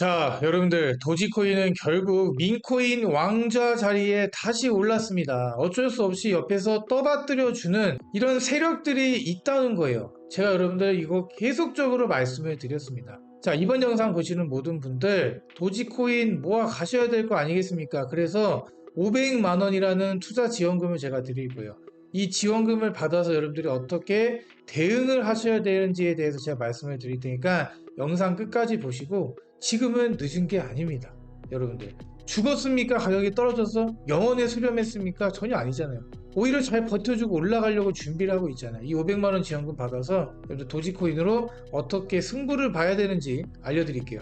자, 여러분들, 도지코인은 결국 민코인 왕좌 자리에 다시 올랐습니다. 어쩔 수 없이 옆에서 떠받들여주는 이런 세력들이 있다는 거예요. 제가 여러분들 이거 계속적으로 말씀을 드렸습니다. 자, 이번 영상 보시는 모든 분들, 도지코인 모아 가셔야 될 거 아니겠습니까? 그래서 500만 원이라는 투자 지원금을 제가 드리고요. 이 지원금을 받아서 여러분들이 어떻게 대응을 하셔야 되는지에 대해서 제가 말씀을 드릴 테니까 영상 끝까지 보시고 지금은 늦은 게 아닙니다. 여러분들. 죽었습니까? 가격이 떨어져서 영원에 수렴했습니까? 전혀 아니잖아요. 오히려 잘 버텨주고 올라가려고 준비를 하고 있잖아요. 이 500만원 지원금 받아서 도지코인으로 어떻게 승부를 봐야 되는지 알려드릴게요.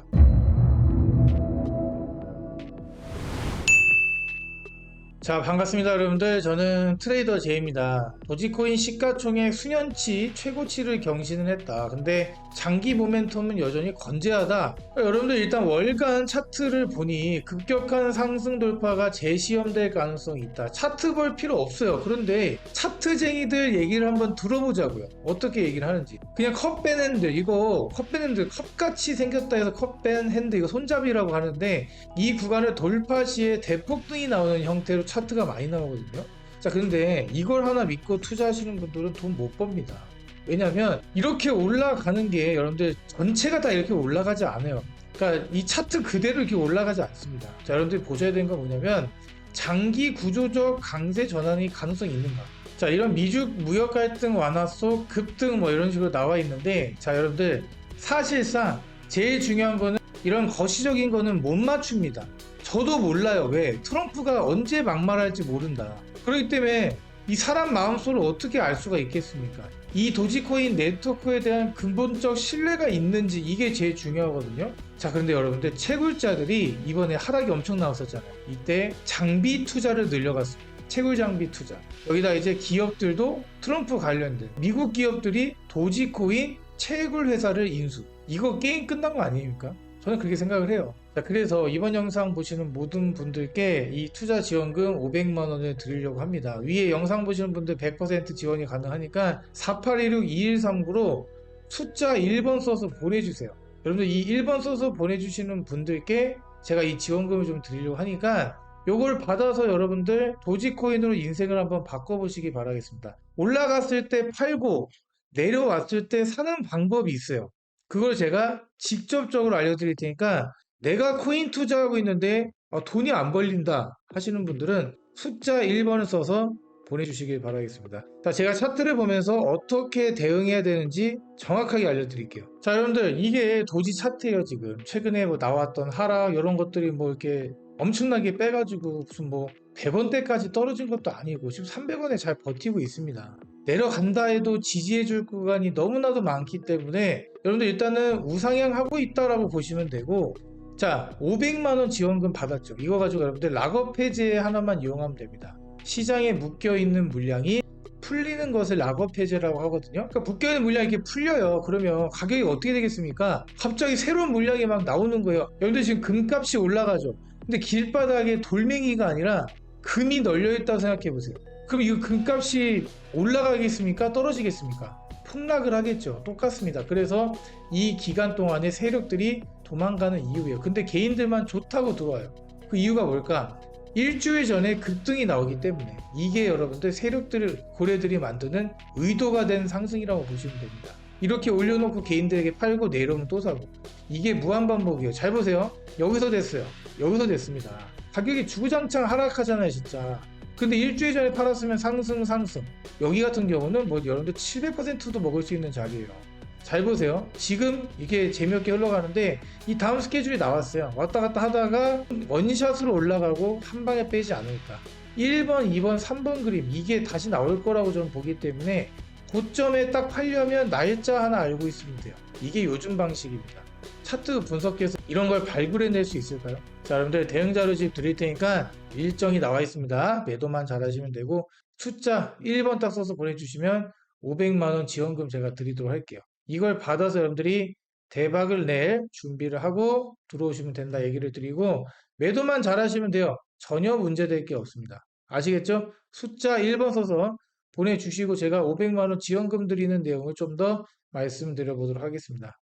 자 반갑습니다 여러분들. 저는 트레이더 제이입니다. 도지코인 시가총액 수년치 최고치를 경신을 했다. 근데 장기 모멘텀은 여전히 건재하다. 여러분들 일단 월간 차트를 보니 급격한 상승 돌파가 재시험될 가능성이 있다. 차트 볼 필요 없어요. 그런데 차트쟁이들 얘기를 한번 들어보자고요. 어떻게 얘기를 하는지. 그냥 컵밴 핸드. 이거 컵밴 핸드 컵같이 생겼다 해서 컵밴 핸드 이거 손잡이라고 하는데 이 구간을 돌파 시에 대폭등이 나오는 형태로 차 트가 많이 나오거든요. 자, 근데 이걸 하나 믿고 투자하시는 분들은 돈 못 법니다. 왜냐면 이렇게 올라가는 게 여러분들 전체가 다 이렇게 올라가지 않아요. 그러니까 이 차트 그대로 이렇게 올라가지 않습니다. 자, 여러분들이 보셔야 되는 건 뭐냐면 장기 구조적 강세 전환이 가능성이 있는가. 자, 이런 미중 무역 갈등 완화 속 급등 뭐 이런 식으로 나와 있는데 자, 여러분들 사실상 제일 중요한 거는 이런 거시적인 거는 못 맞춥니다. 저도 몰라요. 왜? 트럼프가 언제 막말할지 모른다. 그렇기 때문에 이 사람 마음속을 어떻게 알 수가 있겠습니까? 이 도지코인 네트워크에 대한 근본적 신뢰가 있는지 이게 제일 중요하거든요. 자, 그런데 여러분들 채굴자들이 이번에 하락이 엄청 나왔었잖아요. 이때 장비 투자를 늘려갔습니다. 채굴 장비 투자. 여기다 이제 기업들도 트럼프 관련된 미국 기업들이 도지코인 채굴 회사를 인수. 이거 게임 끝난 거 아닙니까? 저는 그렇게 생각을 해요. 자, 그래서 이번 영상 보시는 모든 분들께 이 투자 지원금 500만 원을 드리려고 합니다. 위에 영상 보시는 분들 100% 지원이 가능하니까 4816-2139로 숫자 1번 써서 보내주세요. 여러분들 이 1번 써서 보내주시는 분들께 제가 이 지원금을 좀 드리려고 하니까 요걸 받아서 여러분들 도지코인으로 인생을 한번 바꿔보시기 바라겠습니다. 올라갔을 때 팔고 내려왔을 때 사는 방법이 있어요. 그걸 제가 직접적으로 알려드릴 테니까 내가 코인 투자하고 있는데 아, 돈이 안 벌린다 하시는 분들은 숫자 1번을 써서 보내주시길 바라겠습니다. 자, 제가 차트를 보면서 어떻게 대응해야 되는지 정확하게 알려드릴게요. 자, 여러분들 이게 도지 차트예요 지금. 최근에 뭐 나왔던 하락 이런 것들이 뭐 이렇게 엄청나게 빼가지고 무슨 뭐 100원대까지 떨어진 것도 아니고 지금 300원에 잘 버티고 있습니다. 내려간다 해도 지지해줄 구간이 너무나도 많기 때문에 여러분들 일단은 우상향하고 있다라고 보시면 되고 자 500만원 지원금 받았죠. 이거 가지고 여러분들 락업 해제 하나만 이용하면 됩니다. 시장에 묶여있는 물량이 풀리는 것을 락업 해제라고 하거든요. 그러니까 묶여있는 물량이 이렇게 풀려요. 그러면 가격이 어떻게 되겠습니까? 갑자기 새로운 물량이 막 나오는 거예요. 여러분들 지금 금값이 올라가죠. 근데 길바닥에 돌멩이가 아니라 금이 널려있다고 생각해 보세요 그럼 이거 금값이 올라가겠습니까 떨어지겠습니까 폭락을 하겠죠. 똑같습니다. 그래서 이 기간 동안에 세력들이 도망가는 이유예요. 근데 개인들만 좋다고 들어와요. 그 이유가 뭘까? 일주일 전에 급등이 나오기 때문에 이게 여러분들 세력들 고래들이 만드는 의도가 된 상승이라고 보시면 됩니다. 이렇게 올려놓고 개인들에게 팔고 내려오면 또 사고 이게 무한반복이에요. 잘 보세요. 여기서 됐어요. 여기서 됐습니다. 가격이 주구장창 하락하잖아요, 진짜. 근데 일주일 전에 팔았으면 상승 상승. 여기 같은 경우는 뭐 여러분들 700%도 먹을 수 있는 자리예요. 잘 보세요. 지금 이게 재미없게 흘러가는데 이 다음 스케줄이 나왔어요. 왔다 갔다 하다가 원샷으로 올라가고 한 방에 빼지 않을까. 1번 2번 3번 그림. 이게 다시 나올 거라고 저는 보기 때문에 고점에 딱 팔려면 날짜 하나 알고 있으면 돼요 이게 요즘 방식입니다 차트 분석해서 이런 걸 발굴해낼 수 있을까요? 자, 여러분들 대응 자료집 드릴 테니까 일정이 나와 있습니다. 매도만 잘 하시면 되고 숫자 1번 딱 써서 보내주시면 500만원 지원금 제가 드리도록 할게요. 이걸 받아서 여러분들이 대박을 낼 준비를 하고 들어오시면 된다 얘기를 드리고 매도만 잘 하시면 돼요. 전혀 문제될 게 없습니다. 아시겠죠? 숫자 1번 써서 보내주시고 제가 500만원 지원금 드리는 내용을 좀 더 말씀드려 보도록 하겠습니다.